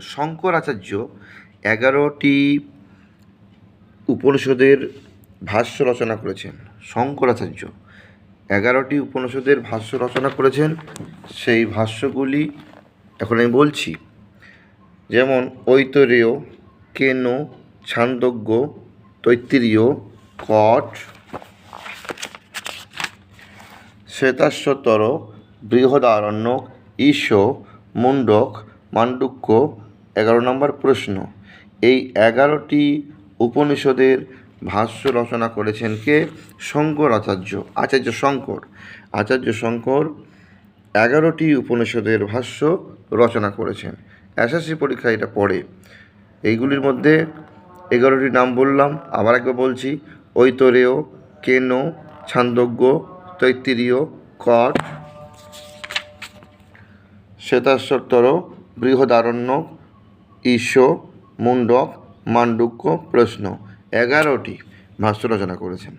শঙ্করাচার্য এগারোটি উপনিষদের ভাষ্য রচনা করেছেন। শঙ্করাচার্য এগারোটি উপনিষদের ভাষ্য রচনা করেছেন। সেই ভাষ্যগুলি এখন আমি বলছি। যেমন ঐতরেয়, কেন, ছান্দজ্ঞ, তৈত্তিরীয়, কট, শ্বেতাশ্বতর, বৃহদারণ্যক, ঈশ মুন্ডক মান্ডুক্য, এগারো নম্বর প্রশ্ন। এই এগারোটি উপনিষদের ভাষ্য রচনা করেছেন কে? শঙ্কর আচার্য আচার্য শঙ্কর। আচার্য শঙ্কর এগারোটি উপনিষদের ভাষ্য রচনা করেছেন। এসএসসি পরীক্ষা এটা পড়ে। এইগুলির মধ্যে এগারোটি নাম বললাম, আবার একবার বলছি, ঐতরেয়, কেন, ছান্দজ্ঞ, তৈত্তিরীয়, কট শ্বেতাশ্বতর বৃহদারণ্য ঈশ মুন্ডক মান্ডুক্য প্রশ্ন। এগারোটি ভাষ্য রচনা করেছেন।